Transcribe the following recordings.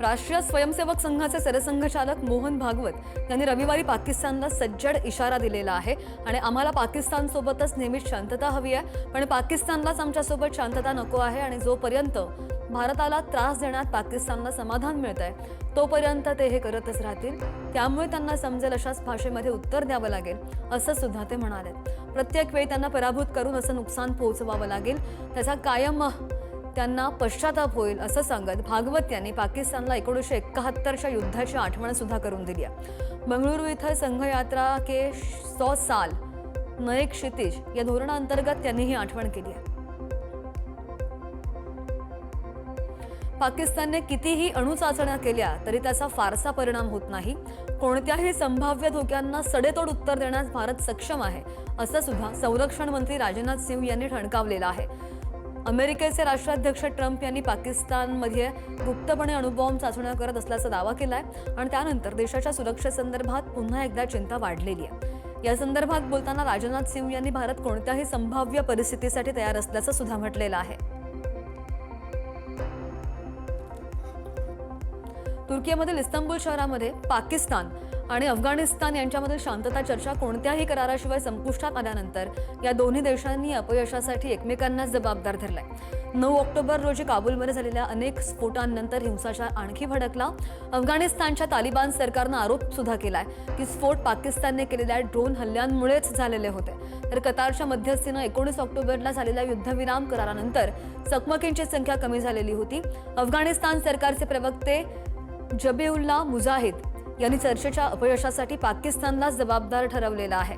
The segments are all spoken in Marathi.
राष्ट्रीय स्वयंसेवक संघाचे सरसंघचालक मोहन भागवत यांनी रविवारी पाकिस्तानला सज्जड इशारा दिलेला आहे. आणि आम्हाला पाकिस्तानसोबतच नेहमीच शांतता हवी आहे. पण पाकिस्तानलाच आमच्यासोबत शांतता नको आहे. आणि जोपर्यंत भारताला त्रास देण्यात पाकिस्तानला समाधान मिळत आहे तोपर्यंत ते हे करतच राहतील. त्यामुळे त्यांना समजेल अशाच भाषेमध्ये उत्तर द्यावं लागेल असं सुद्धा ते म्हणाले. प्रत्येक वेळी त्यांना पराभूत करून असं नुकसान पोहोचवावं लागेल. त्याचा कायम त्यांना पश्चाताप होईल असं सांगत भागवत यांनी पाकिस्तानला एकोणीसशे एकाहत्तरच्या युद्धाची आठवण सुद्धा करून दिली आहे. बंगळुरू इथं संघयात्रा के सौ साल नये क्षितिज या धोरणाअंतर्गत त्यांनी ही आठवण केली आहे. पाकिस्तानने कितीही अणुचाचण्या केल्या तरी त्याचा फारसा परिणाम होत नाही. कोणत्याही संभाव्य धोक्यांना सडेतोड उत्तर देण्यास भारत सक्षम आहे असं सुद्धा संरक्षण मंत्री राजनाथ सिंह यांनी ठणकावलेलं आहे. अमेरिकेचे राष्ट्राध्यक्ष ट्रम्प यांनी पाकिस्तानमध्ये गुप्तपणे अणुबॉम्ब चाचण्या करत असल्याचा दावा केला आहे आणि त्यानंतर देशाच्या सुरक्षेसंदर्भात पुन्हा एकदा चिंता वाढलेली आहे. या संदर्भात बोलताना राजनाथ सिंह यांनी भारत कोणत्याही संभाव्य परिस्थितीसाठी तयार असल्याचं सुद्धा म्हटलेलं आहे. तुर्कीमधील इस्तंबूल शहरामध्ये पाकिस्तान आणि अफगाणिस्तान यांच्यामध्ये शांतता चर्चा कोणत्याही कराराशिवाय संपुष्टात आल्यानंतर या दोन्ही देशांनी अपयशासाठी एकमेकांनाच जबाबदार धरलाय. नऊ ऑक्टोबर रोजी काबूलमध्ये झालेल्या अनेक स्फोटांनंतर हिंसाचार आणखी भडकला. अफगाणिस्तानच्या तालिबान सरकारनं आरोप सुद्धा केलाय की स्फोट पाकिस्तानने केलेल्या ड्रोन हल्ल्यांमुळेच झालेले होते. तर कतारच्या मध्यस्थीनं एकोणीस ऑक्टोबरला झालेल्या युद्धविराम करारानंतर चकमकींची संख्या कमी झालेली होती. अफगाणिस्तान सरकारचे प्रवक्ते जबेउल्ला मुजाहिद यांनी चर्चेच्या अपयशासाठी पाकिस्तानलाच जबाबदार ठरवलेला आहे.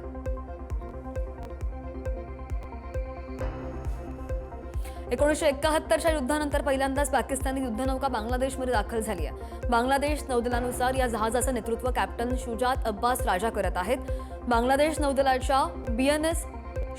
एकोणीसशे एकाहत्तरच्या युद्धानंतर पहिल्यांदाच पाकिस्तानी युद्धनौका बांगलादेशमध्ये दाखल झाली आहे. बांगलादेश नौदलानुसार या जहाजाचं नेतृत्व कॅप्टन शुजात अब्बास राजा करत आहेत. बांगलादेश नौदलाच्या बी एन एस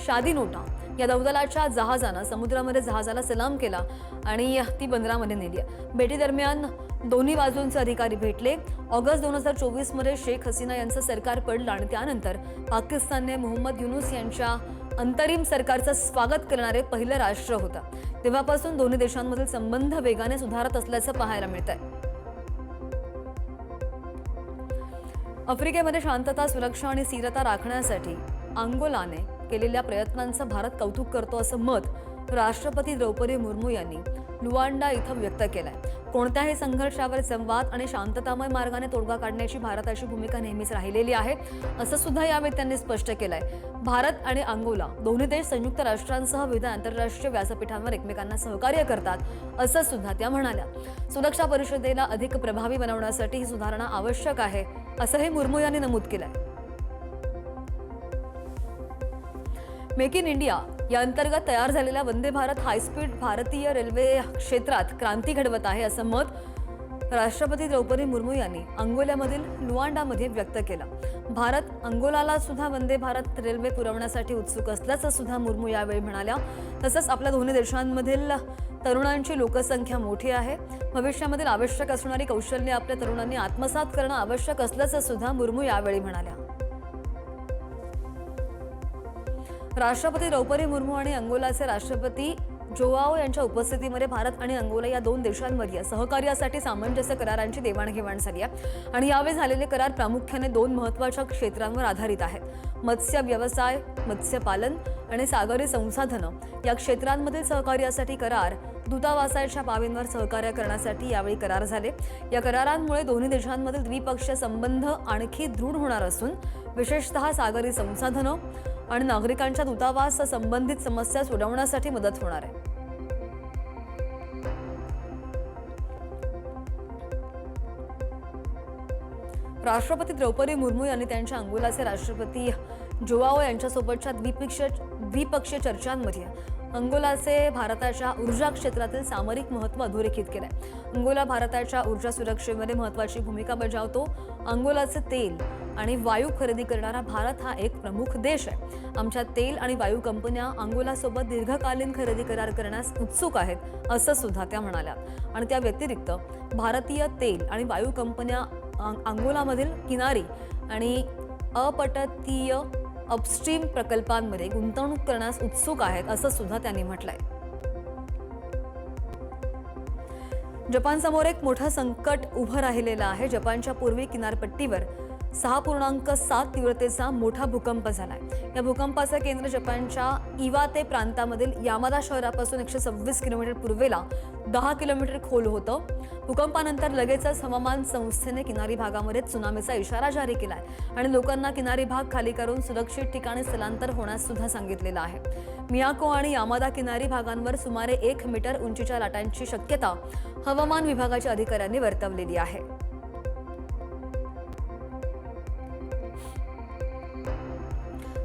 शादी नोटा या नौदलाच्या जहाजानं समुद्रामध्ये जहाजाला सलाम केला आणि ती बंदरामध्ये नेली भेटीदरम्यान दोन्ही बाजूंचे अधिकारी भेटले. ऑगस्ट दोन हजार चोवीसमध्ये शेख हसीना यांचं सरकार पडलं आणि त्यानंतर पाकिस्तानने मोहम्मद युनुस यांच्या अंतरिम सरकारचं स्वागत करणारे पहिलं राष्ट्र होतं. तेव्हापासून दोन्ही देशांमधील संबंध वेगाने सुधारत असल्याचं पाहायला मिळत आहे आफ्रिकेमध्ये शांतता सुरक्षा आणि स्थिरता राखण्यासाठी अंगोलाने केलेल्या प्रयत्नांचं भारत कौतुक करतो असं मत राष्ट्रपती द्रौपदी मुर्मू यांनी लुवांडा इथं व्यक्त केलंय. कोणत्याही संघर्षावर संवाद आणि शांततामय मार्गाने तोडगा काढण्याची भारताची भूमिका नेहमीच राहिलेली आहे असं सुद्धा यावेळी त्यांनी स्पष्ट केलंय. भारत आणि अंगोला दोन्ही देश संयुक्त राष्ट्रांसह विविध आंतरराष्ट्रीय व्यासपीठांवर एकमेकांना सहकार्य करतात असं सुद्धा त्या म्हणाल्या. सुरक्षा परिषदेला अधिक प्रभावी बनवण्यासाठी ही सुधारणा आवश्यक आहे असंही मुर्मू यांनी नमूद केलंय. मेक इन इंडिया या अंतर्गत तयार झालेल्या वंदे भारत हायस्पीड भारतीय रेल्वे क्षेत्रात क्रांती घडवत आहे असं मत राष्ट्रपती द्रौपदी मुर्मू यांनी अंगोल्यामधील लुआंडामध्ये व्यक्त केलं. भारत अंगोलाला सुद्धा वंदे भारत रेल्वे पुरवण्यासाठी उत्सुक असल्याचं सुद्धा मुर्मू यावेळी म्हणाल्या. तसंच आपल्या दोन्ही देशांमधील तरुणांची लोकसंख्या मोठी आहे. भविष्यामधील आवश्यक असणारी कौशल्य आपल्या तरुणांनी आत्मसात करणं आवश्यक असल्याचं सुद्धा मुर्मू यावेळी म्हणाल्या. राष्ट्रपती द्रौपदी मुर्मू आणि अंगोलाचे राष्ट्रपती जोआओ यांच्या उपस्थितीमध्ये भारत आणि अंगोला या दोन देशांमध्ये सहकार्यासाठी सामंजस्य करारांची देवाणघेवाण झाली आहे. आणि यावेळी झालेले करार प्रामुख्याने दोन महत्त्वाच्या क्षेत्रांवर आधारित आहेत. मत्स्य व्यवसाय मत्स्यपालन आणि सागरी संसाधनं या क्षेत्रांमधील सहकार्यासाठी करार दूतावासाच्या बाबींवर सहकार्य करण्यासाठी यावेळी करार झाले. या करारांमुळे दोन्ही देशांमधील द्विपक्षीय संबंध आणखी दृढ होणार असून विशेषतः सागरी संसाधनं आणि नागरिकांच्या दूतावास संबंधित समस्या सोडवण्यासाठी मदत होणार आहे. राष्ट्रपती द्रौपदी मुर्मू यांनी त्यांच्या अंगोलाचे राष्ट्रपती जोआओ यांच्यासोबतच्या द्विपक्षीय द्विपक्षीय चर्चांमध्ये अंगोलाचे भारताच्या ऊर्जा क्षेत्रातील सामरिक महत्त्व अधोरेखित केलंय. अंगोला भारताच्या ऊर्जा सुरक्षेमध्ये महत्त्वाची भूमिका बजावतो. अंगोलाचे तेल आणि वायू खरेदी करणारा भारत हा एक प्रमुख देश आहे. आमच्या तेल आणि वायू कंपन्या अंगोलासोबत दीर्घकालीन खरेदी करार करण्यास उत्सुक आहेत असं सुद्धा त्या म्हणाल्या. आणि त्या व्यतिरिक्त भारतीय तेल आणि वायू कंपन्या अंगोलामधील किनारी आणि अपटतीय अपस्ट्रीम प्रकल्पांमध्ये गुंतवणूक करण्यास उत्सुक आहेत असं सुद्धा त्यांनी म्हटलंय. जपानसमोर एक मोठं संकट उभं राहिलेलं आहे. जपानच्या पूर्वी किनारपट्टीवर सहा पूर्णांक सात तीव्रतेचा मोठा भूकंप झालाय. या भूकंपाचं केंद्र जपानच्या इवाते प्रांतामधील यामादा शहरापासून एकशे सव्वीस किलोमीटर पूर्वेला दहा किलोमीटर खोल होतं. भूकंपानंतर लगेचच हवामान संस्थेने किनारी भागामध्ये त्सुनामीचा इशारा जारी केलाय आणि लोकांना किनारी भाग खाली करून सुरक्षित ठिकाणी स्थलांतर होण्यास सुद्धा सांगितलेलं आहे. मियाको आणि यामादा किनारी भागांवर सुमारे एक मीटर उंचीच्या लाटांची शक्यता हवामान विभागाच्या अधिकाऱ्यांनी वर्तवलेली आहे.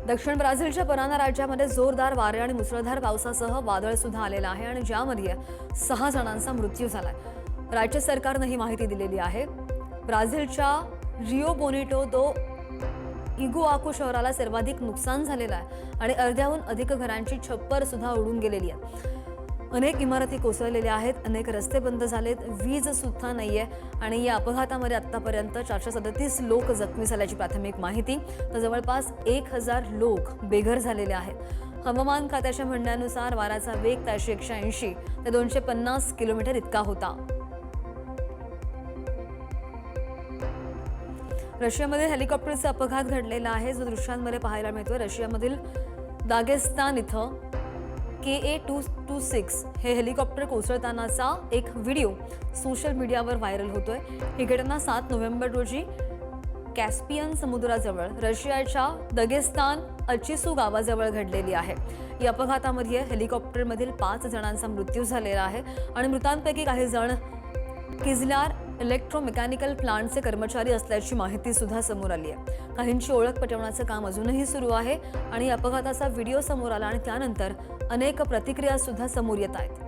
दक्षिण ब्राझीलच्या पराना राज्यामध्ये जोरदार वारे आणि मुसळधार पावसासह वादळ सुद्धा आलेलं आहे आणि ज्यामध्ये सहा जणांचा मृत्यू झालाय. राज्य सरकारनं ही माहिती दिलेली आहे. ब्राझीलच्या रिओ बोनिटो दो इगुआको शहराला सर्वाधिक नुकसान झालेलं आहे आणि अर्ध्याहून अधिक घरांची छप्पर सुद्धा उडून गेलेली आहे. अनेक इमारती कोसळलेल्या आहेत अनेक रस्ते बंद झालेत वीज सुद्धा नाहीये आणि या अपघातामध्ये आतापर्यंत चारशे सदतीस लोक जखमी झाल्याची प्राथमिक माहिती. तर जवळपास एक हजार लोक बेघर झालेले आहेत. हवामान खात्याच्या म्हणण्यानुसार वाराचा वेग ताशे एकशे ऐंशी ते दोनशे पन्नास किलोमीटर इतका होता. रशियामध्ये हेलिकॉप्टरचा अपघात घडलेला आहे. जो दृश्यांमध्ये पाहायला मिळतोय रशियामधील दागेस्तान इथं. K A two two six हे हेलिकॉप्टर कोसळतानाचा एक व्हिडिओ सोशल मीडियावर व्हायरल होतोय. ही घटना सात नोव्हेंबर रोजी कॅस्पियन समुद्राजवळ रशियाच्या दगेस्तान अचिसू गावाजवळ घडलेली आहे. या अपघातामध्ये हेलिकॉप्टरमधील पाच जणांचा मृत्यू झालेला आहे आणि मृतांपैकी काही जण किजलार इलेक्ट्रोमेकॅनिकल प्लांटचे कर्मचारी असल्याची माहिती सुद्धा समोर आली आहे. काहींची ओळख पटवण्याचं काम अजूनही सुरू आहे आणि अपघाताचा व्हिडिओ समोर आला आणि त्यानंतर अनेक प्रतिक्रिया सुद्धा समोर येत आहेत.